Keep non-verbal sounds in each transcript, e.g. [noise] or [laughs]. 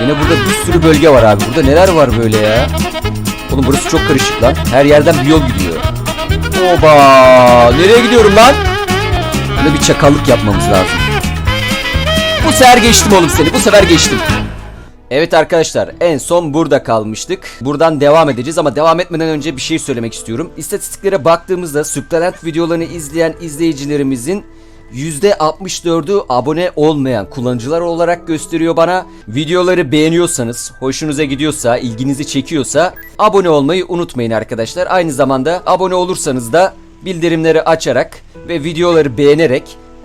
Yine burada bir sürü bölge var abi. Burada neler var böyle ya? Oğlum burası çok karışık lan. Her yerden bir yol gidiyor. Oba! Nereye gidiyorum lan? Burada bir çakallık yapmamız lazım. Bu sefer geçtim oğlum seni. Bu sefer geçtim. Evet arkadaşlar en son burada kalmıştık. Buradan devam edeceğiz ama devam etmeden önce bir şey söylemek istiyorum. İstatistiklere baktığımızda Suptalent videolarını izleyen izleyicilerimizin %64'ü abone olmayan kullanıcılar olarak gösteriyor bana. Videoları beğeniyorsanız, hoşunuza gidiyorsa, ilginizi çekiyorsa abone olmayı unutmayın arkadaşlar. Aynı zamanda abone olursanız da bildirimleri açarak ve videoları beğenerek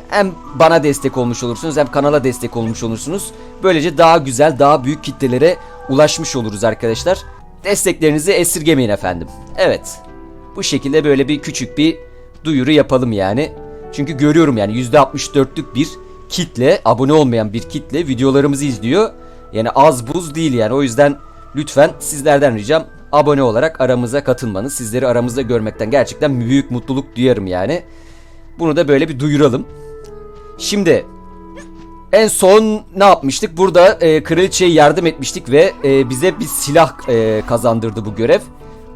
hem bana destek olmuş olursunuz hem kanala destek olmuş olursunuz. Böylece daha güzel, daha büyük kitlelere ulaşmış oluruz arkadaşlar. Desteklerinizi esirgemeyin efendim. Evet. Bu şekilde böyle bir küçük bir duyuru yapalım yani. Çünkü görüyorum yani %64'lük bir kitle, abone olmayan bir kitle videolarımızı izliyor. Yani az buz değil yani. O yüzden lütfen sizlerden ricam abone olarak aramıza katılmanız. Sizleri aramızda görmekten gerçekten büyük mutluluk duyarım yani. Bunu da böyle bir duyuralım. Şimdi en son ne yapmıştık? Burada e, kraliçeye yardım etmiştik ve e, bize bir silah e, kazandırdı bu görev.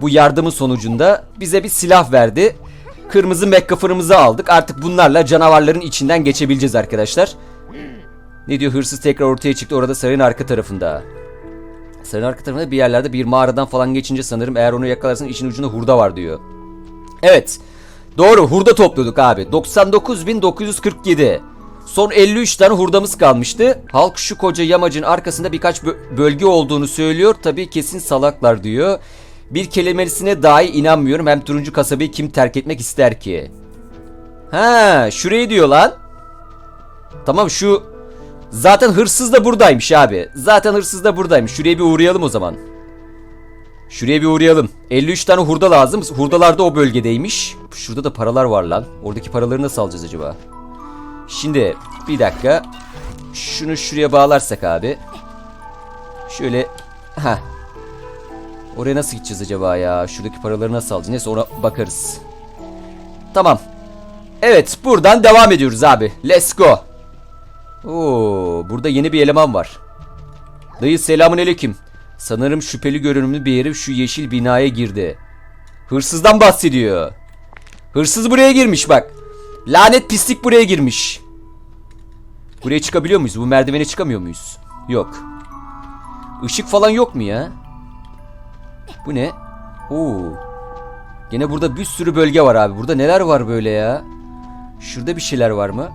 Bu yardımın sonucunda bize bir silah verdi. Kırmızı McGuffin'ımızı aldık. Artık bunlarla canavarların içinden geçebileceğiz arkadaşlar. Ne diyor? Hırsız tekrar ortaya çıktı. Orada sarayın arka tarafında. Sarayın arka tarafında bir yerlerde bir mağaradan falan geçince sanırım eğer onu yakalarsan için ucunda hurda var diyor. Evet. Doğru hurda topluyorduk abi. 99.947. Son 53 tane hurdamız kalmıştı. Halk şu koca yamacın arkasında birkaç bö- bölge olduğunu söylüyor. Tabii kesin salaklar diyor. Bir kelimesine dahi inanmıyorum. Hem turuncu kasabayı kim terk etmek ister ki? Ha, şurayı diyor lan. Tamam şu zaten hırsız da buradaymış abi. Zaten hırsız da buradaymış. Şuraya bir uğrayalım o zaman. Şuraya bir uğrayalım. 53 tane hurda lazım. Hurdalar da o bölgedeymiş. Şurada da paralar var lan. Oradaki paraları nasıl alacağız acaba? Şimdi bir dakika. Şunu şuraya bağlarsak abi. Şöyle. ha. Oraya nasıl gideceğiz acaba ya? Şuradaki paraları nasıl alacağız? Neyse ona bakarız. Tamam. Evet buradan devam ediyoruz abi. Let's go. Oo, burada yeni bir eleman var. Dayı selamun aleyküm. Sanırım şüpheli görünümlü bir herif şu yeşil binaya girdi. Hırsızdan bahsediyor. Hırsız buraya girmiş bak. Lanet pislik buraya girmiş. Buraya çıkabiliyor muyuz? Bu merdivene çıkamıyor muyuz? Yok. Işık falan yok mu ya? Bu ne? Oo. Gene burada bir sürü bölge var abi. Burada neler var böyle ya? Şurada bir şeyler var mı?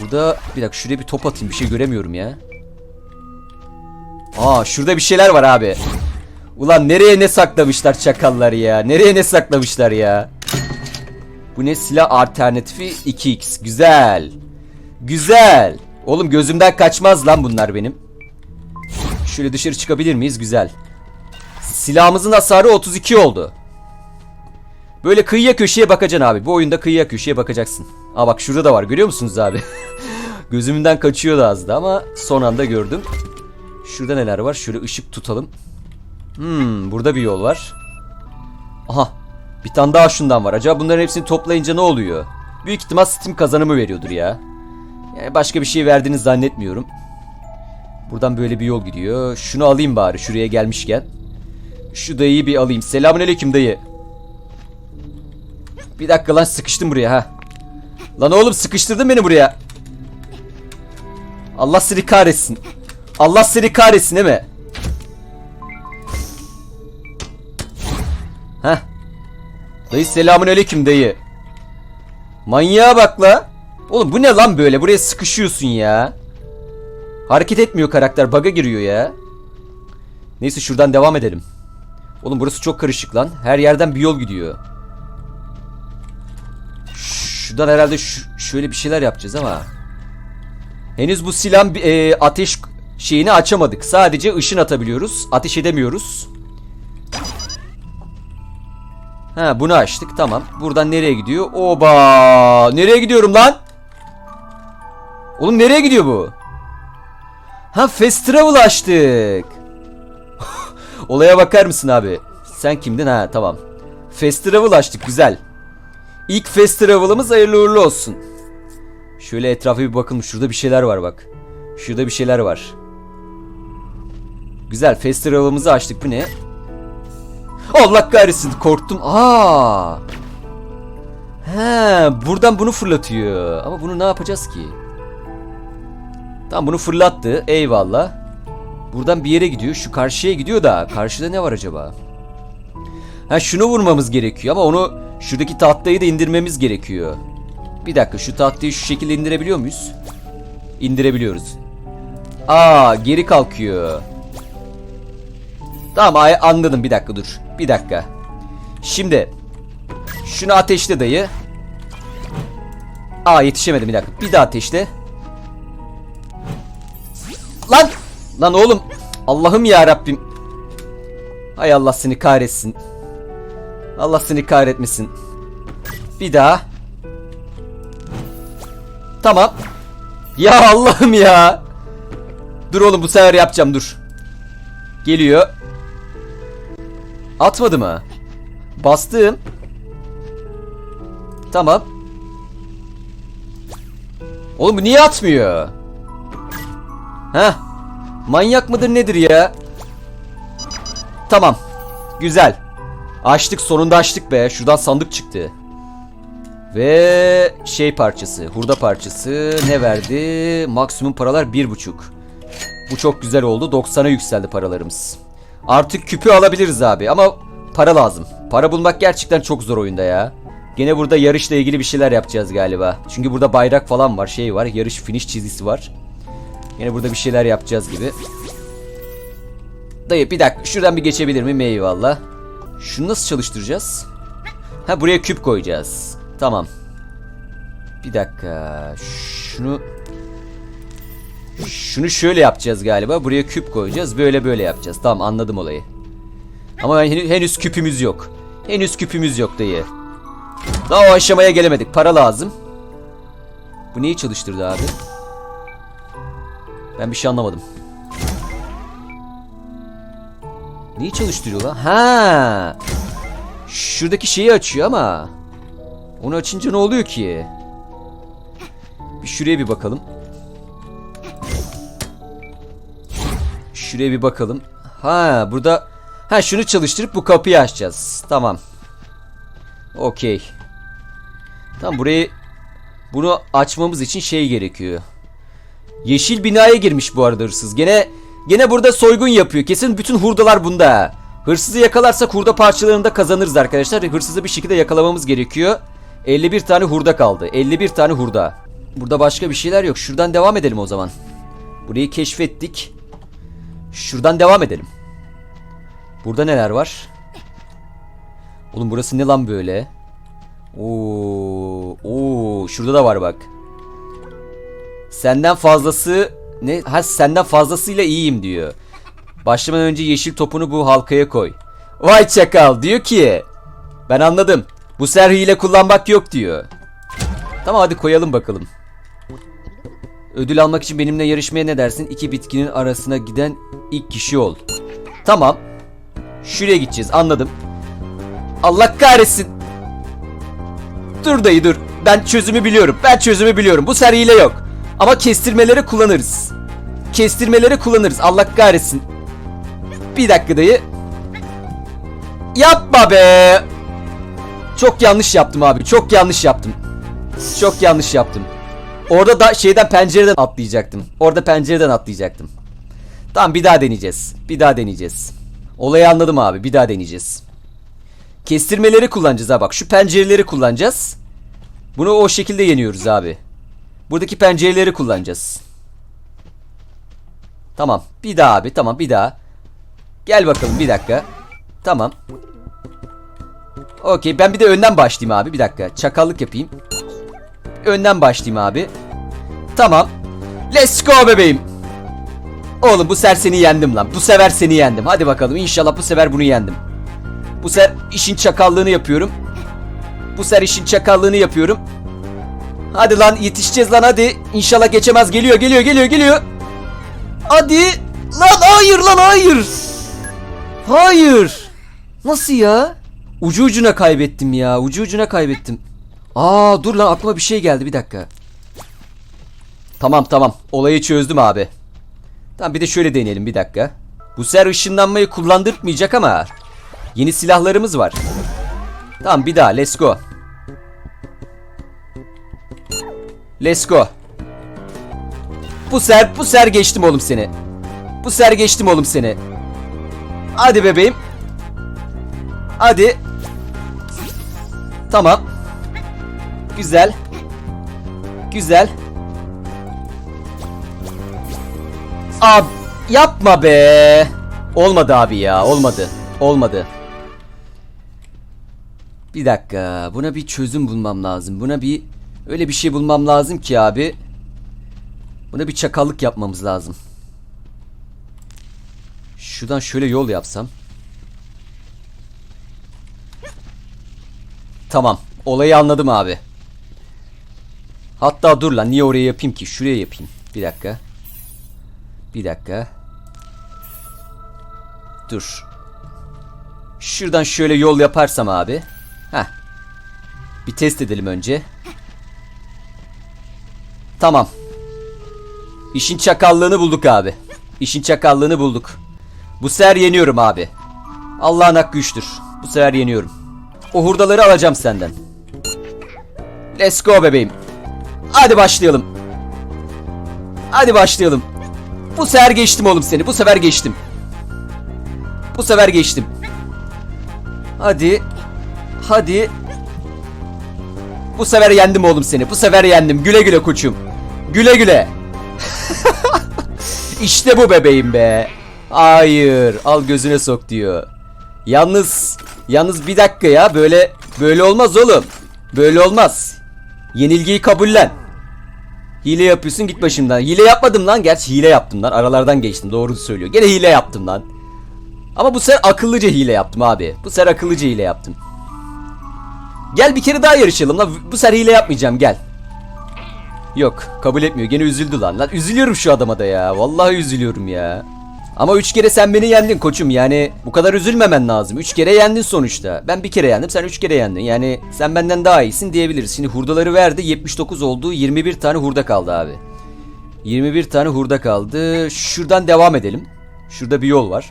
Burada bir dakika şuraya bir top atayım. Bir şey göremiyorum ya. Aa şurada bir şeyler var abi. Ulan nereye ne saklamışlar çakallar ya? Nereye ne saklamışlar ya? Bu ne silah alternatifi 2x. Güzel. Güzel. Oğlum gözümden kaçmaz lan bunlar benim. Şöyle dışarı çıkabilir miyiz? Güzel. Silahımızın hasarı 32 oldu. Böyle kıyıya köşeye bakacaksın abi. Bu oyunda kıyıya köşeye bakacaksın. Aa bak şurada da var görüyor musunuz abi? [laughs] Gözümden kaçıyordu az da ama son anda gördüm. Şurada neler var? Şöyle ışık tutalım. Hmm, burada bir yol var. Aha. Bir tane daha şundan var. Acaba bunların hepsini toplayınca ne oluyor? Büyük ihtimal Steam kazanımı veriyordur ya. Yani başka bir şey verdiğini zannetmiyorum. Buradan böyle bir yol gidiyor. Şunu alayım bari şuraya gelmişken. Şu dayıyı bir alayım. Selamünaleyküm dayı. Bir dakika lan sıkıştım buraya ha. Lan oğlum sıkıştırdın beni buraya. Allah seni kahretsin. Allah seni kahretsin değil mi? Heh. Dayı selamun aleyküm dayı. Manyağa bak la. Oğlum bu ne lan böyle? Buraya sıkışıyorsun ya. Hareket etmiyor karakter. Bug'a giriyor ya. Neyse şuradan devam edelim. Oğlum burası çok karışık lan. Her yerden bir yol gidiyor. Şuradan herhalde şöyle bir şeyler yapacağız ama. Henüz bu silahın e, ateş şeyini açamadık. Sadece ışın atabiliyoruz. Ateş edemiyoruz. Ha bunu açtık tamam. Buradan nereye gidiyor? Oba! Nereye gidiyorum lan? Oğlum nereye gidiyor bu? Ha fast travel açtık. [laughs] Olaya bakar mısın abi? Sen kimdin ha tamam. Fast travel açtık güzel. İlk fast travel'ımız hayırlı uğurlu olsun. Şöyle etrafa bir bakalım. Şurada bir şeyler var bak. Şurada bir şeyler var. Güzel festivalımızı açtık. Bu ne? Allah kahretsin korktum. Aa! He, buradan bunu fırlatıyor. Ama bunu ne yapacağız ki? Tamam bunu fırlattı. Eyvallah. Buradan bir yere gidiyor. Şu karşıya gidiyor da. Karşıda ne var acaba? Ha şunu vurmamız gerekiyor ama onu şuradaki tahtayı da indirmemiz gerekiyor. Bir dakika şu tahtayı şu şekilde indirebiliyor muyuz? İndirebiliyoruz. Aa geri kalkıyor. Tamam anladım bir dakika dur. Bir dakika. Şimdi şunu ateşle dayı. Aa yetişemedim bir dakika. Bir daha ateşle. Lan! Lan oğlum. Allah'ım ya Rabbim. Hay Allah seni kahretsin. Allah seni kahretmesin. Bir daha. Tamam. Ya Allah'ım ya. Dur oğlum bu sefer yapacağım dur. Geliyor. Atmadı mı? Bastım. Tamam. Oğlum bu niye atmıyor? Heh. Manyak mıdır nedir ya? Tamam. Güzel. Açtık sonunda açtık be. Şuradan sandık çıktı. Ve şey parçası, hurda parçası ne verdi? Maksimum paralar bir buçuk. Bu çok güzel oldu. 90'a yükseldi paralarımız. Artık küpü alabiliriz abi ama para lazım. Para bulmak gerçekten çok zor oyunda ya. Gene burada yarışla ilgili bir şeyler yapacağız galiba. Çünkü burada bayrak falan var, şey var, yarış finish çizgisi var. Yine burada bir şeyler yapacağız gibi. Dayı bir dakika şuradan bir geçebilir miyim? Eyvallah. Şunu nasıl çalıştıracağız? Ha buraya küp koyacağız. Tamam. Bir dakika. Şunu şunu şöyle yapacağız galiba. Buraya küp koyacağız. Böyle böyle yapacağız. Tamam anladım olayı. Ama henüz, küpümüz yok. Henüz küpümüz yok dayı. Daha o aşamaya gelemedik. Para lazım. Bu neyi çalıştırdı abi? Ben bir şey anlamadım. Neyi çalıştırıyor lan? Ha! Şuradaki şeyi açıyor ama. Onu açınca ne oluyor ki? Bir şuraya bir bakalım. Şuraya bir bakalım. Ha burada ha şunu çalıştırıp bu kapıyı açacağız. Tamam. Okey. Tamam burayı bunu açmamız için şey gerekiyor. Yeşil binaya girmiş bu arada hırsız. Gene gene burada soygun yapıyor. Kesin bütün hurdalar bunda. Hırsızı yakalarsak hurda parçalarını da kazanırız arkadaşlar. Hırsızı bir şekilde yakalamamız gerekiyor. 51 tane hurda kaldı. 51 tane hurda. Burada başka bir şeyler yok. Şuradan devam edelim o zaman. Burayı keşfettik. Şuradan devam edelim. Burada neler var? Oğlum burası ne lan böyle? Oo, oo, şurada da var bak. Senden fazlası ne? Ha senden fazlasıyla iyiyim diyor. Başlamadan önce yeşil topunu bu halkaya koy. Vay çakal diyor ki. Ben anladım. Bu ser hile kullanmak yok diyor. Tamam hadi koyalım bakalım. Ödül almak için benimle yarışmaya ne dersin? İki bitkinin arasına giden ilk kişi ol. Tamam. Şuraya gideceğiz anladım. Allah kahretsin. Dur dayı dur. Ben çözümü biliyorum. Ben çözümü biliyorum. Bu ser hile yok. Ama kestirmeleri kullanırız. Kestirmeleri kullanırız. Allah kahretsin. Bir dakika dayı. Yapma be. Çok yanlış yaptım abi. Çok yanlış yaptım. Çok yanlış yaptım. Orada da şeyden pencereden atlayacaktım. Orada pencereden atlayacaktım. Tamam bir daha deneyeceğiz. Bir daha deneyeceğiz. Olayı anladım abi. Bir daha deneyeceğiz. Kestirmeleri kullanacağız ha bak. Şu pencereleri kullanacağız. Bunu o şekilde yeniyoruz abi. Buradaki pencereleri kullanacağız. Tamam. Bir daha abi. Tamam bir daha. Gel bakalım bir dakika. Tamam. Okey ben bir de önden başlayayım abi. Bir dakika. Çakallık yapayım. Önden başlayayım abi. Tamam. Let's go bebeğim. Oğlum bu sefer seni yendim lan. Bu sefer seni yendim. Hadi bakalım inşallah bu sefer bunu yendim. Bu sefer işin çakallığını yapıyorum. Bu sefer işin çakallığını yapıyorum. Hadi lan yetişeceğiz lan hadi. İnşallah geçemez. Geliyor geliyor geliyor geliyor. Hadi. Lan hayır lan hayır. Hayır. Nasıl ya? Ucu ucuna kaybettim ya. Ucu ucuna kaybettim. Aa dur lan aklıma bir şey geldi bir dakika. Tamam tamam. Olayı çözdüm abi. Tamam bir de şöyle deneyelim bir dakika. Bu sefer ışınlanmayı kullandırtmayacak ama yeni silahlarımız var. Tamam bir daha let's go. Let's go. Bu ser bu ser geçtim oğlum seni. Bu ser geçtim oğlum seni. Hadi bebeğim. Hadi. Tamam. Güzel. Güzel. Abi yapma be. Olmadı abi ya. Olmadı. Olmadı. Bir dakika. Buna bir çözüm bulmam lazım. Buna bir öyle bir şey bulmam lazım ki abi. Buna bir çakallık yapmamız lazım. Şuradan şöyle yol yapsam. Tamam. Olayı anladım abi. Hatta dur lan niye oraya yapayım ki? Şuraya yapayım. Bir dakika. Bir dakika. Dur. Şuradan şöyle yol yaparsam abi. Heh. Bir test edelim önce. Tamam. İşin çakallığını bulduk abi. İşin çakallığını bulduk. Bu sefer yeniyorum abi. Allah'ın hakkı güçtür. Bu sefer yeniyorum. O hurdaları alacağım senden. Let's go bebeğim. Hadi başlayalım. Hadi başlayalım. Bu sefer geçtim oğlum seni. Bu sefer geçtim. Bu sefer geçtim. Hadi. Hadi. Bu sefer yendim oğlum seni. Bu sefer yendim. Güle güle koçum. Güle güle. [laughs] işte bu bebeğim be. Hayır. Al gözüne sok diyor. Yalnız yalnız bir dakika ya böyle böyle olmaz oğlum. Böyle olmaz. Yenilgiyi kabullen. Hile yapıyorsun git başımdan. Hile yapmadım lan. Gerçi hile yaptım lan. Aralardan geçtim. Doğru söylüyor. Gene hile yaptım lan. Ama bu sefer akıllıca hile yaptım abi. Bu sefer akıllıca hile yaptım. Gel bir kere daha yarışalım lan. Bu sefer hile yapmayacağım gel. Yok kabul etmiyor. Gene üzüldü lan. Lan üzülüyorum şu adama da ya. Vallahi üzülüyorum ya. Ama üç kere sen beni yendin koçum yani bu kadar üzülmemen lazım. Üç kere yendin sonuçta. Ben bir kere yendim sen üç kere yendin. Yani sen benden daha iyisin diyebiliriz. Şimdi hurdaları verdi 79 oldu 21 tane hurda kaldı abi. 21 tane hurda kaldı. Şuradan devam edelim. Şurada bir yol var.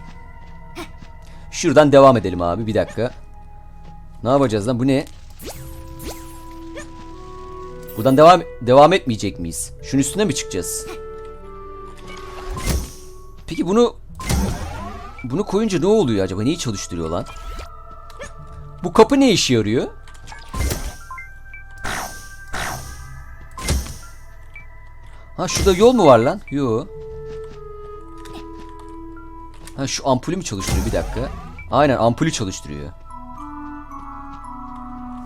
Şuradan devam edelim abi bir dakika. Ne yapacağız lan bu ne? Buradan devam devam etmeyecek miyiz? Şunun üstüne mi çıkacağız? Peki bunu bunu koyunca ne oluyor acaba? Neyi çalıştırıyor lan? Bu kapı ne işe yarıyor? Ha şurada yol mu var lan? Yo. Ha şu ampulü mü çalıştırıyor bir dakika? Aynen ampulü çalıştırıyor.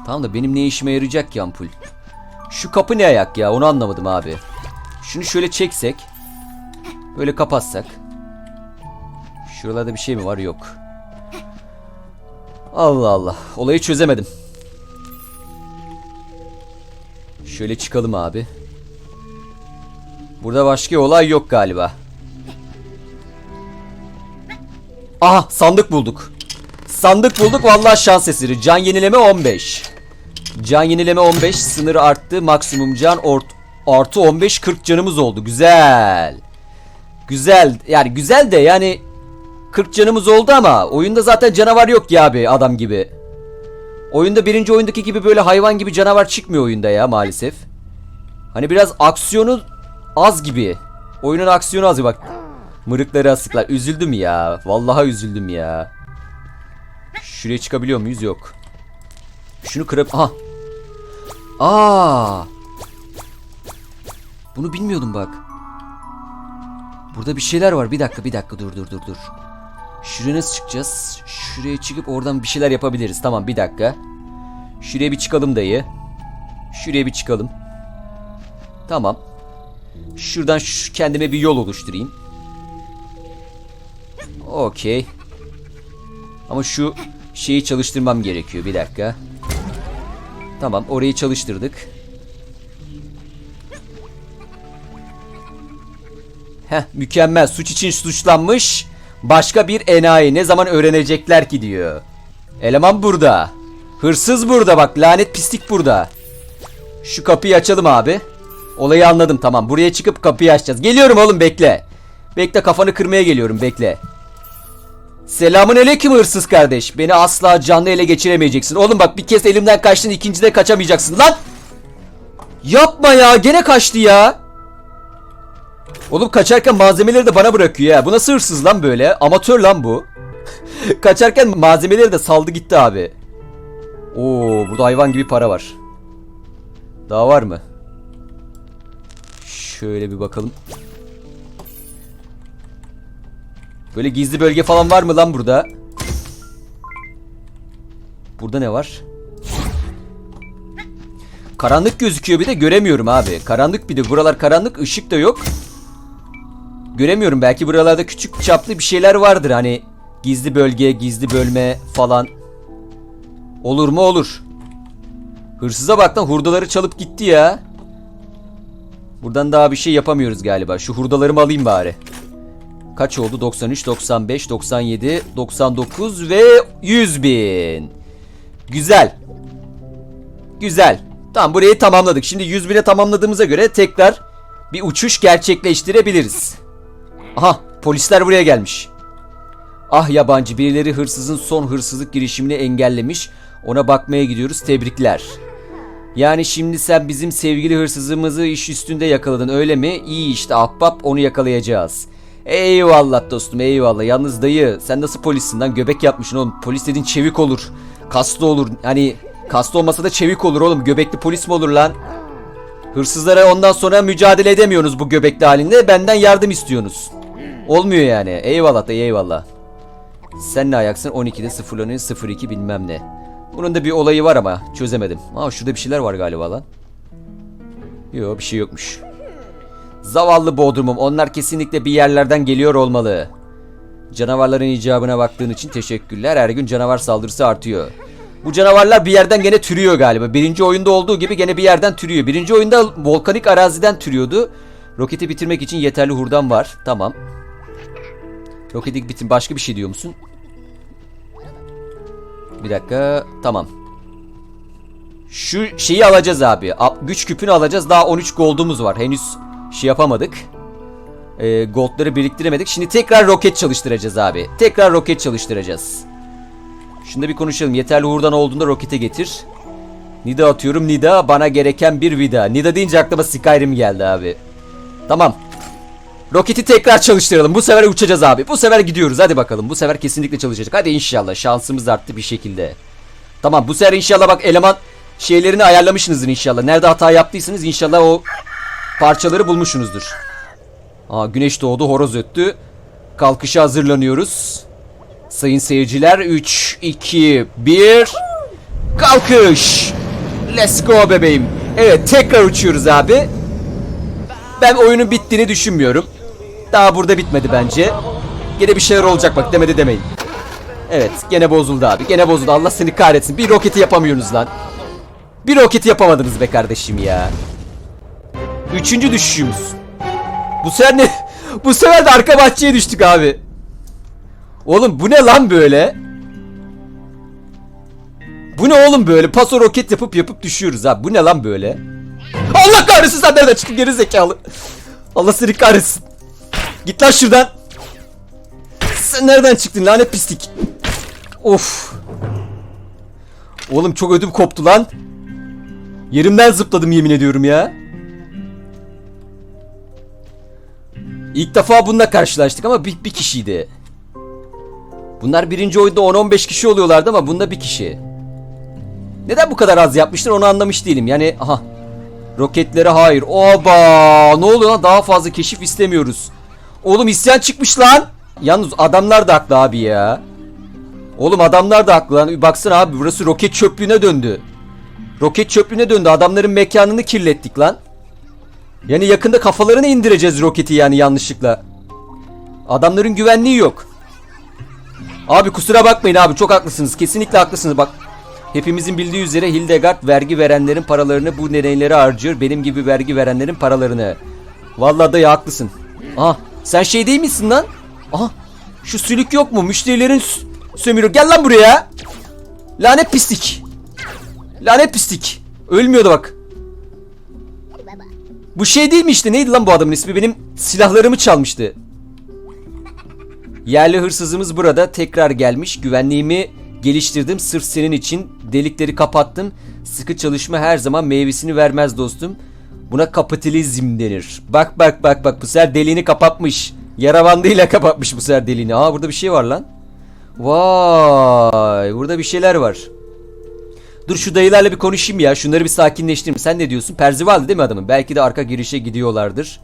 Tamam da benim ne işime yarayacak ki ampul? Şu kapı ne ayak ya? Onu anlamadım abi. Şunu şöyle çeksek. Böyle kapatsak. Şuralarda bir şey mi var? Yok. Allah Allah. Olayı çözemedim. Şöyle çıkalım abi. Burada başka olay yok galiba. Aha sandık bulduk. Sandık bulduk vallahi şans eseri. Can yenileme 15. Can yenileme 15. Sınırı arttı. Maksimum can ort artı 15 40 canımız oldu. Güzel. Güzel. Yani güzel de yani 40 canımız oldu ama oyunda zaten canavar yok ya abi adam gibi. Oyunda birinci oyundaki gibi böyle hayvan gibi canavar çıkmıyor oyunda ya maalesef. Hani biraz aksiyonu az gibi. Oyunun aksiyonu az bak. Mırıkları asıklar. Üzüldüm ya. Vallahi üzüldüm ya. Şuraya çıkabiliyor muyuz? Yok. Şunu kırıp... Aha. Aa. Bunu bilmiyordum bak. Burada bir şeyler var. Bir dakika bir dakika dur dur dur dur. Şuraya nasıl çıkacağız? Şuraya çıkıp oradan bir şeyler yapabiliriz. Tamam bir dakika. Şuraya bir çıkalım dayı. Şuraya bir çıkalım. Tamam. Şuradan şu kendime bir yol oluşturayım. Okey. Ama şu şeyi çalıştırmam gerekiyor. Bir dakika. Tamam orayı çalıştırdık. Heh mükemmel. Suç için suçlanmış. Başka bir enayi. Ne zaman öğrenecekler ki diyor. Eleman burada. Hırsız burada bak. Lanet pislik burada. Şu kapıyı açalım abi. Olayı anladım tamam. Buraya çıkıp kapıyı açacağız. Geliyorum oğlum bekle. Bekle kafanı kırmaya geliyorum bekle. Selamun aleyküm hırsız kardeş. Beni asla canlı ele geçiremeyeceksin. Oğlum bak bir kez elimden kaçtın ikincide kaçamayacaksın lan. Yapma ya gene kaçtı ya. Oğlum kaçarken malzemeleri de bana bırakıyor ya. Bu nasıl hırsız lan böyle? Amatör lan bu. [laughs] kaçarken malzemeleri de saldı gitti abi. Oo burada hayvan gibi para var. Daha var mı? Şöyle bir bakalım. Böyle gizli bölge falan var mı lan burada? Burada ne var? Karanlık gözüküyor bir de göremiyorum abi. Karanlık bir de buralar karanlık ışık da yok. Göremiyorum belki buralarda küçük çaplı bir şeyler vardır hani gizli bölge, gizli bölme falan. Olur mu olur. Hırsıza bak lan hurdaları çalıp gitti ya. Buradan daha bir şey yapamıyoruz galiba. Şu hurdalarımı alayım bari. Kaç oldu? 93, 95, 97, 99 ve 100 bin. Güzel. Güzel. Tamam burayı tamamladık. Şimdi 100 bine tamamladığımıza göre tekrar bir uçuş gerçekleştirebiliriz. Aha polisler buraya gelmiş. Ah yabancı birileri hırsızın son hırsızlık girişimini engellemiş. Ona bakmaya gidiyoruz. Tebrikler. Yani şimdi sen bizim sevgili hırsızımızı iş üstünde yakaladın öyle mi? İyi işte ahbap onu yakalayacağız. Eyvallah dostum eyvallah. Yalnız dayı sen nasıl polissin lan? Göbek yapmışsın oğlum. Polis dediğin çevik olur. Kaslı olur. Hani kaslı olmasa da çevik olur oğlum. Göbekli polis mi olur lan? Hırsızlara ondan sonra mücadele edemiyorsunuz bu göbekli halinde. Benden yardım istiyorsunuz. Olmuyor yani. Eyvallah da eyvallah. Sen ne ayaksın? 12'de 0 02 bilmem ne. Bunun da bir olayı var ama çözemedim. Aa şurada bir şeyler var galiba lan. Yok bir şey yokmuş. Zavallı Bodrum'um. Onlar kesinlikle bir yerlerden geliyor olmalı. Canavarların icabına baktığın için teşekkürler. Her gün canavar saldırısı artıyor. Bu canavarlar bir yerden gene türüyor galiba. Birinci oyunda olduğu gibi gene bir yerden türüyor. Birinci oyunda volkanik araziden türüyordu. Roketi bitirmek için yeterli hurdam var. Tamam. Roketi bitir. Başka bir şey diyor musun? Bir dakika. Tamam. Şu şeyi alacağız abi. Güç küpünü alacağız. Daha 13 gold'umuz var. Henüz şey yapamadık. Ee, gold'ları biriktiremedik. Şimdi tekrar roket çalıştıracağız abi. Tekrar roket çalıştıracağız. Şunda bir konuşalım. Yeterli hurdan olduğunda rokete getir. Nida atıyorum. Nida bana gereken bir vida. Nida deyince aklıma Skyrim geldi abi. Tamam. Roketi tekrar çalıştıralım. Bu sefer uçacağız abi. Bu sefer gidiyoruz. Hadi bakalım. Bu sefer kesinlikle çalışacak. Hadi inşallah. Şansımız arttı bir şekilde. Tamam bu sefer inşallah bak eleman şeylerini ayarlamışsınızdır inşallah. Nerede hata yaptıysanız inşallah o parçaları bulmuşsunuzdur. Aa güneş doğdu, horoz öttü. Kalkışa hazırlanıyoruz. Sayın seyirciler 3 2 1 Kalkış. Let's go bebeğim. Evet tekrar uçuyoruz abi. Ben oyunun bittiğini düşünmüyorum. Daha burada bitmedi bence. Gene bir şeyler olacak bak demedi demeyin. Evet gene bozuldu abi. Gene bozuldu. Allah seni kahretsin. Bir roketi yapamıyorsunuz lan. Bir roketi yapamadınız be kardeşim ya. Üçüncü düşüşümüz. Bu sefer ne? [laughs] Bu sefer de arka bahçeye düştük abi. Oğlum bu ne lan böyle? Bu ne oğlum böyle? Paso roket yapıp yapıp düşüyoruz abi. Bu ne lan böyle? Allah kahretsin sen nereden çıktın geri zekalı? Allah seni kahretsin. Git lan şuradan. Sen nereden çıktın lanet pislik? Of. Oğlum çok ödüm koptu lan. Yerimden zıpladım yemin ediyorum ya. İlk defa bununla karşılaştık ama bir, bir kişiydi. Bunlar birinci oyunda 10-15 kişi oluyorlardı ama bunda bir kişi. Neden bu kadar az yapmışlar onu anlamış değilim. Yani aha. Roketlere hayır. Oba! Ne oluyor lan? Daha fazla keşif istemiyoruz. Oğlum isyan çıkmış lan. Yalnız adamlar da haklı abi ya. Oğlum adamlar da haklı lan. Baksana abi burası roket çöplüğüne döndü. Roket çöplüğüne döndü. Adamların mekanını kirlettik lan. Yani yakında kafalarını indireceğiz roketi yani yanlışlıkla. Adamların güvenliği yok. Abi kusura bakmayın abi çok haklısınız. Kesinlikle haklısınız bak. Hepimizin bildiği üzere Hildegard vergi verenlerin paralarını bu nedenlere harcıyor. Benim gibi vergi verenlerin paralarını. Vallahi dayı haklısın. Aha sen şey değil misin lan? Aha şu sülük yok mu? Müşterilerin sömürüyor. Gel lan buraya. Lanet pislik. Lanet pislik. Ölmüyordu bak. Bu şey değil mi işte neydi lan bu adamın ismi benim silahlarımı çalmıştı. Yerli hırsızımız burada tekrar gelmiş. Güvenliğimi geliştirdim sırf senin için. Delikleri kapattım. Sıkı çalışma her zaman meyvesini vermez dostum. Buna kapitalizm denir. Bak bak bak bak bu sefer deliğini kapatmış. Yara bandıyla kapatmış bu sefer deliğini. Aa burada bir şey var lan. Vay burada bir şeyler var. Dur şu dayılarla bir konuşayım ya. Şunları bir sakinleştireyim. Sen ne diyorsun? Perzival'di değil mi adamın? Belki de arka girişe gidiyorlardır.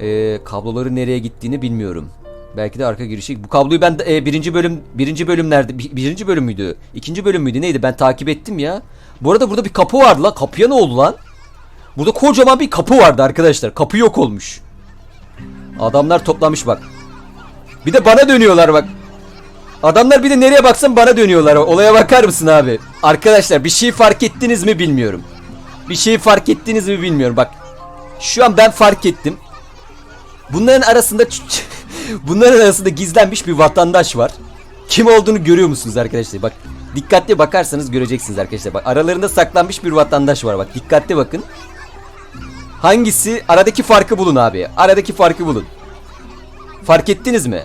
Ee, kabloları nereye gittiğini bilmiyorum. Belki de arka girişe. Bu kabloyu ben e, birinci bölüm birinci bölümlerde bi- birinci bölüm müydü? İkinci bölüm müydü? Neydi? Ben takip ettim ya. Bu arada burada bir kapı vardı lan. Kapıya ne oldu lan? Burada kocaman bir kapı vardı arkadaşlar. Kapı yok olmuş. Adamlar toplanmış bak. Bir de bana dönüyorlar bak. Adamlar bir de nereye baksan bana dönüyorlar. Olaya bakar mısın abi? Arkadaşlar bir şey fark ettiniz mi bilmiyorum. Bir şey fark ettiniz mi bilmiyorum. Bak şu an ben fark ettim. Bunların arasında [laughs] bunların arasında gizlenmiş bir vatandaş var. Kim olduğunu görüyor musunuz arkadaşlar? Bak dikkatli bakarsanız göreceksiniz arkadaşlar. Bak aralarında saklanmış bir vatandaş var. Bak dikkatli bakın. Hangisi? Aradaki farkı bulun abi. Aradaki farkı bulun. Fark ettiniz mi?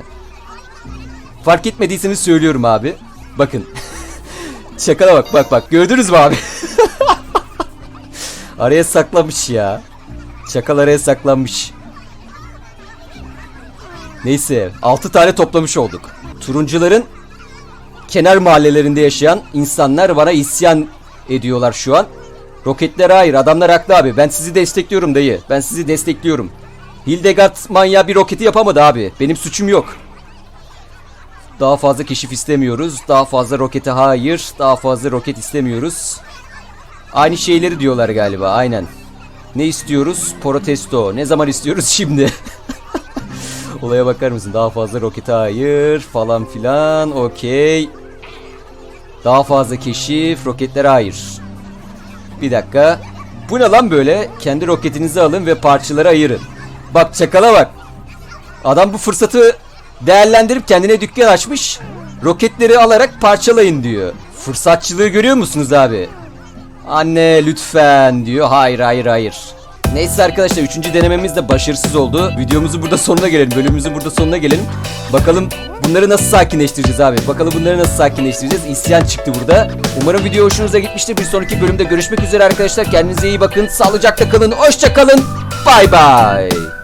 Fark etmediyseniz söylüyorum abi. Bakın. [laughs] Şakala bak bak bak. Gördünüz mü abi? [laughs] araya saklanmış ya. Şakal araya saklanmış. Neyse 6 tane toplamış olduk. Turuncuların kenar mahallelerinde yaşayan insanlar bana isyan ediyorlar şu an. Roketler hayır adamlar haklı abi. Ben sizi destekliyorum dayı. Ben sizi destekliyorum. Hildegard manyağı bir roketi yapamadı abi. Benim suçum yok. Daha fazla keşif istemiyoruz. Daha fazla rokete hayır. Daha fazla roket istemiyoruz. Aynı şeyleri diyorlar galiba aynen. Ne istiyoruz? Protesto. Ne zaman istiyoruz? [laughs] Şimdi. [laughs] Olaya bakar mısın? Daha fazla rokete hayır falan filan. Okey. Daha fazla keşif. Roketlere hayır. Bir dakika. Bu ne lan böyle? Kendi roketinizi alın ve parçalara ayırın. Bak çakala bak. Adam bu fırsatı değerlendirip kendine dükkan açmış. Roketleri alarak parçalayın diyor. Fırsatçılığı görüyor musunuz abi? Anne lütfen diyor. Hayır hayır hayır. Neyse arkadaşlar 3. denememiz de başarısız oldu. Videomuzun burada sonuna gelelim. Bölümümüzün burada sonuna gelelim. Bakalım bunları nasıl sakinleştireceğiz abi. Bakalım bunları nasıl sakinleştireceğiz. İsyan çıktı burada. Umarım video hoşunuza gitmiştir. Bir sonraki bölümde görüşmek üzere arkadaşlar. Kendinize iyi bakın. Sağlıcakla kalın. Hoşça kalın. Bay bay.